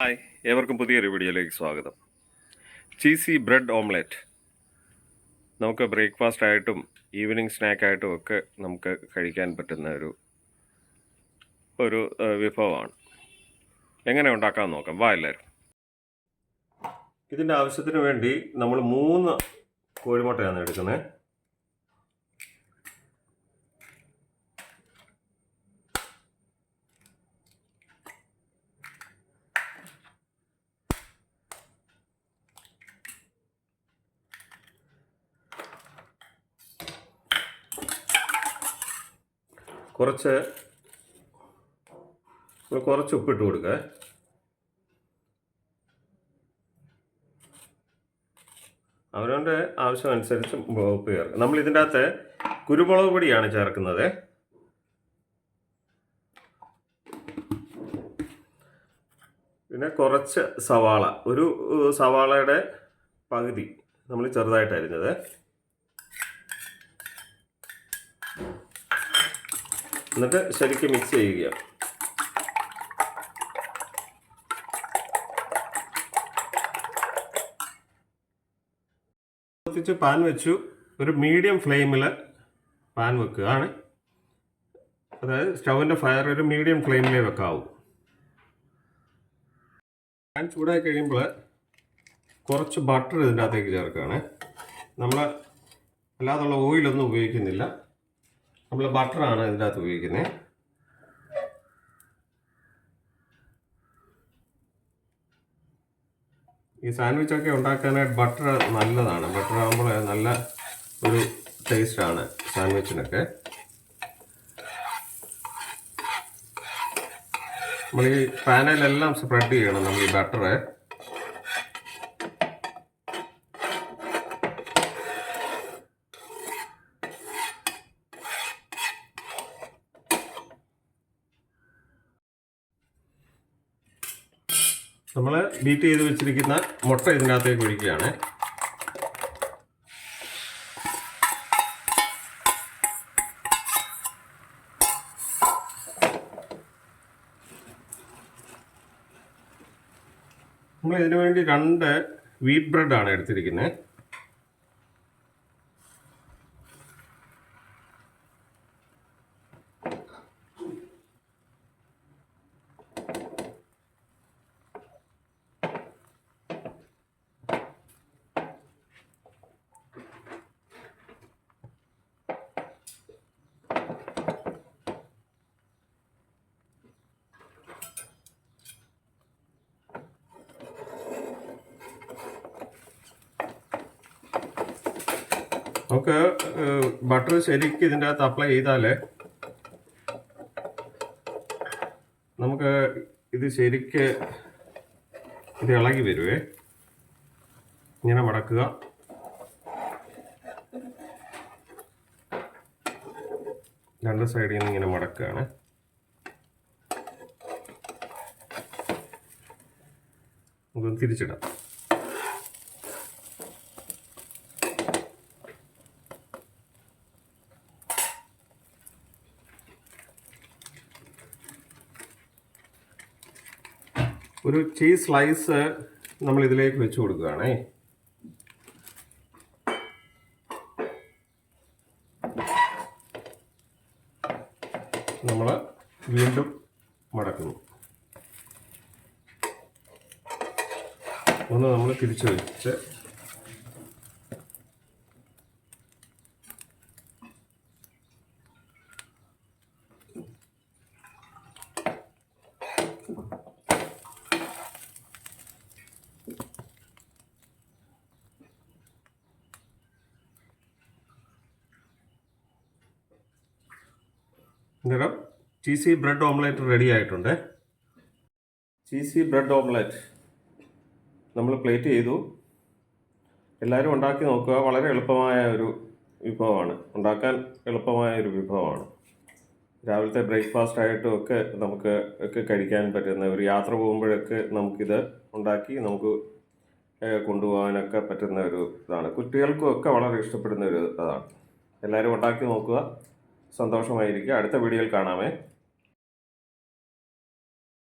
Hi ഏവർക്കും പുതിയൊരു വീഡിയോയിലേക്ക് സ്വാഗതം. Cheesy bread omelette. നമുക്ക് ബ്രേക്ക്ഫാസ്റ്റ് ആയിട്ടും ഈവനിങ് സ്നാക്കായിട്ടും ഒക്കെ നമുക്ക് കഴിക്കാൻ പറ്റുന്ന ഒരു ഒരു വിഭവമാണ്. എങ്ങനെ ഉണ്ടാക്കാൻ നോക്കാം? വാ എല്ലാവരും. ഇതിന്റെ ആവശ്യത്തിന് വേണ്ടി നമ്മൾ മൂന്ന് കോഴിമുട്ടയാണ് എടുക്കുന്നത്. കുറച്ച് കുറച്ച് ഉപ്പിട്ട് കൊടുക്കുക അവരവന്റെ ആവശ്യമനുസരിച്ച് ഉപ്പ് ചേർക്കുക നമ്മൾ ഇതിന്റെ അകത്ത് കുരുമുളക് പൊടിയാണ് ചേർക്കുന്നത്. പിന്നെ കുറച്ച് സവാള. ഒരു സവാളയുടെ പകുതി നമ്മൾ ചെറുതായിട്ട് അരിഞ്ഞത് എന്നിട്ട് ശരിക്ക് മിക്സ് ചെയ്യുക. കത്തിച്ച് പാൻ വെച്ചു. ഒരു മീഡിയം ഫ്ലെയിമിൽ പാൻ വെക്കുകയാണ്. അതായത് സ്റ്റൗവിന്റെ ഫയർ ഒരു മീഡിയം ഫ്ലെയിമിലേ വെക്കാവൂ. പാൻ ചൂടായി കഴിയുമ്പോൾ കുറച്ച് ബട്ടർ ഇതിന്റെ അകത്തേക്ക് ചേർക്കുകയാണ്. നമ്മൾ അല്ലാതുള്ള ഓയിലൊന്നും ഉപയോഗിക്കുന്നില്ല. നമ്മൾ ബട്ടറാണ് ഇതിന്റെ അകത്ത് ഉപയോഗിക്കുന്നത് ഈ സാൻഡ്വിച്ച് ഒക്കെ ഉണ്ടാക്കാനായിട്ട് ബട്ടർ നല്ലതാണ്. ബട്ടർ ആകുമ്പോൾ നല്ല ഒരു ടേസ്റ്റാണ് സാൻഡ്വിച്ചിനൊക്കെ. നമ്മൾ ഈ പാനലെല്ലാം സ്പ്രെഡ് ചെയ്യണം നമ്മൾ ഈ ബട്ടർ നമ്മൾ ബീറ്റ് ചെയ്ത് വെച്ചിരിക്കുന്ന മുട്ട ഇതിനകത്തേക്ക് ഒഴിക്കുകയാണ്. നമ്മൾ ഇതിനു വേണ്ടി രണ്ട് വീറ്റ് ബ്രെഡ് ആണ് എടുത്തിരിക്കുന്നത് നമുക്ക് ബട്ടർ ശരിക്കും ഇതിന്റെ അകത്ത് അപ്ലൈ ചെയ്താൽ നമുക്ക് ഇത് ശരിക്ക് ഇത് ഇളകി വരുവേ. ഇങ്ങനെ മടക്കുക. രണ്ട് സൈഡിൽ നിന്ന് ഇങ്ങനെ മടക്കുകയാണ്. നമുക്ക് തിരിച്ചിടാം. ഒരു ചീസ് സ്ലൈസ് നമ്മൾ ഇതിലേക്ക് വെച്ച് കൊടുക്കുകയാണേ. നമ്മൾ വീണ്ടും മടക്കുന്നു. ഒന്ന് നമ്മൾ തിരിച്ചു വെച്ച് അന്നേരം ചീസി ബ്രെഡ് ഓംലെറ്റ് റെഡി ആയിട്ടുണ്ട്. ചീസി ബ്രെഡ് ഓംലെറ്റ് നമ്മൾ പ്ലേറ്റ് ചെയ്തു. എല്ലാവരും ഉണ്ടാക്കി നോക്കുക. വളരെ എളുപ്പമായ ഒരു വിഭവമാണ്. ഉണ്ടാക്കാൻ എളുപ്പമായ ഒരു വിഭവമാണ്. രാവിലത്തെ ബ്രേക്ക്ഫാസ്റ്റ് ആയിട്ടും ഒക്കെ നമുക്ക് ഒക്കെ കഴിക്കാൻ പറ്റുന്ന ഒരു യാത്ര പോകുമ്പോഴൊക്കെ നമുക്കിത് ഉണ്ടാക്കി നമുക്ക് കൊണ്ടുപോകാനൊക്കെ പറ്റുന്ന ഒരു ഇതാണ്. കുട്ടികൾക്കും ഒക്കെ വളരെ ഇഷ്ടപ്പെടുന്ന ഒരു ഇതാണ് എല്ലാവരും ഉണ്ടാക്കി നോക്കുക. സന്തോഷമായിരിക്കുക. അടുത്ത വീഡിയോയിൽ കാണാമേ.